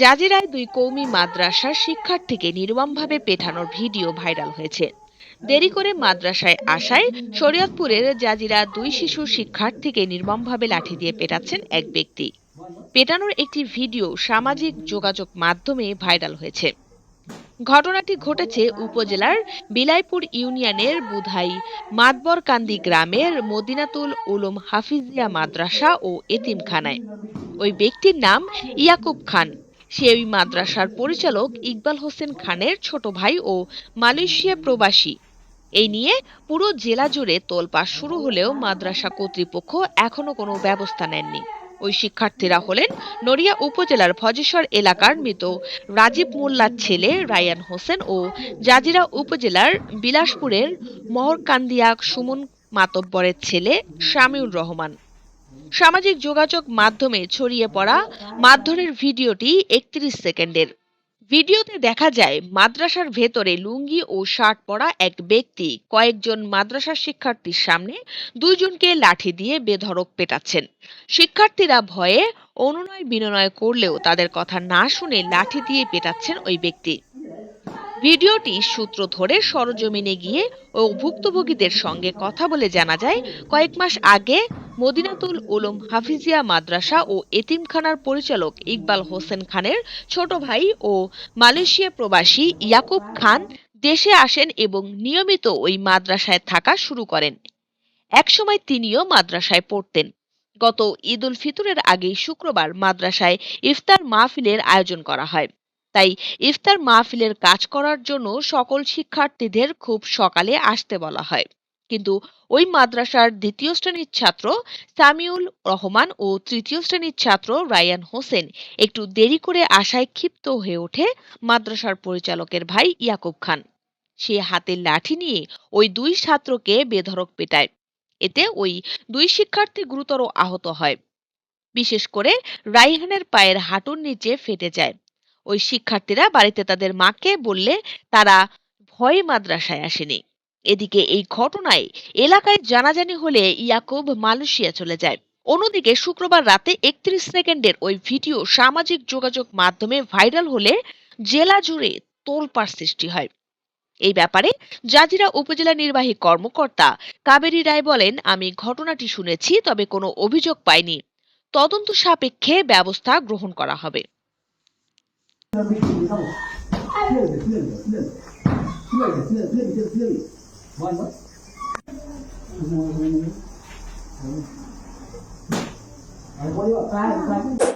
জাজিরায় দুই কৌমি মাদ্রাসার শিক্ষার্থীকে নির্মমভাবে পেটানোর ভিডিও ভাইরাল হয়েছে। দেরি করে মাদ্রাসায় আসায় শরীয়তপুরের জাজিরা দুই শিশু শিক্ষার্থীকে নির্মমভাবে লাঠি দিয়ে পেটাচ্ছেন এক ব্যক্তি। পেটানোর একটি ভিডিও সামাজিক যোগাযোগ মাধ্যমে ভাইরাল হয়েছে। ঘটনাটি ঘটেছে উপজেলার বিলাইপুর ইউনিয়নের বুধাই মাতবরকান্দি গ্রামের মদিনাতুল উলুম হাফিজিয়া মাদ্রাসা ও এতিমখানায়। ওই ব্যক্তির নাম ইয়াকুব খান। সে ওই মাদ্রাসার পরিচালক ইকবাল হোসেন খানের ছোট ভাই ও মালয়েশিয়া প্রবাসী। এই নিয়ে পুরো জেলা জুড়ে তোলপাড় শুরু হলেও মাদ্রাসা কর্তৃপক্ষ এখনও কোনো ব্যবস্থা নেননি। ওই শিক্ষার্থীরা হলেন নড়িয়া উপজেলার ভজেশ্বর এলাকার মৃত রাজীব মোল্লার ছেলে রায়ান হোসেন ও জাজিরা উপজেলার বিলাসপুরের মহরকান্দিয়া সুমন মাতব্বরের ছেলে শামিউর রহমান। সামাজিক যোগাযোগ মাধ্যমে ছড়িয়ে পড়া মারধরের ভিডিওটি একত্রিশ সেকেন্ডের। ভিডিওতে দেখা যায়, মাদ্রাসার ভেতরে লুঙ্গি ও শার্ট পরা এক ব্যক্তি কয়েকজন মাদ্রাসার শিক্ষার্থীর সামনে দুইজনকে লাঠি দিয়ে বেধড়ক পেটাচ্ছেন। শিক্ষার্থীরা ভয়ে অনুনয় বিনয় করলেও তাদের কথা না শুনে লাঠি দিয়ে পেটাচ্ছেন ওই ব্যক্তি। ভিডিওটি সূত্র ধরে সরজমিনে গিয়ে ও ভুক্তভোগীদের সঙ্গে কথা বলে জানা যায়, কয়েক মাস আগে মদিনাতুল উলুম হাফিজিয়া মাদ্রাসা ও এতিমখানার পরিচালক ইকবাল হোসেন খানের ছোট ভাই ও মালয়েশিয়া প্রবাসী ইয়াকুব খান দেশে আসেন এবং নিয়মিত ওই মাদ্রাসায় থাকা শুরু করেন। একসময় তিনিও মাদ্রাসায় পড়তেন। গত ঈদ উল ফিতরের আগেই শুক্রবার মাদ্রাসায় ইফতার মাহফিলের আয়োজন করা হয়। তাই ইফতার মাহফিলের কাজ করার জন্য সকল শিক্ষার্থীদের খুব সকালে আসতে বলা হয়। কিন্তু ওই মাদ্রাসার দ্বিতীয় শ্রেণির ছাত্র সামিউল রহমান ও তৃতীয় শ্রেণির ছাত্র রায়ান হোসেন একটু দেরি করে আসায় ক্ষিপ্ত হয়ে ওঠে মাদ্রাসার পরিচালকের ভাই ইয়াকুব খান। সে হাতে লাঠি নিয়ে ওই দুই ছাত্রকে বেধড়ক পেটায়। এতে ওই দুই শিক্ষার্থী গুরুতর আহত হয়। বিশেষ করে রাইহানের পায়ের হাঁটুর নিচে ফেটে যায়। ওই শিক্ষার্থীরা বাড়িতে তাদের মাকে বললে তারা ভয়ে মাদ্রাসায় আসেনি। এদিকে এই ঘটনায় এলাকায় জানাজানি হলে ইয়াকুব মালয়েশিয়া চলে যায়। অন্যদিকে শুক্রবার রাতে একত্রিশ সেকেন্ডের ওই ভিডিও সামাজিক যোগাযোগ মাধ্যমে ভাইরাল হলে জেলা জুড়ে তোলপাড় সৃষ্টি হয়। এই ব্যাপারে জাজিরা উপজেলা নির্বাহী কর্মকর্তা কাবেরী রায় বলেন, আমি ঘটনাটি শুনেছি, তবে কোনো অভিযোগ পাইনি। তদন্ত সাপেক্ষে ব্যবস্থা গ্রহণ করা হবে। Ai, qual é o cara?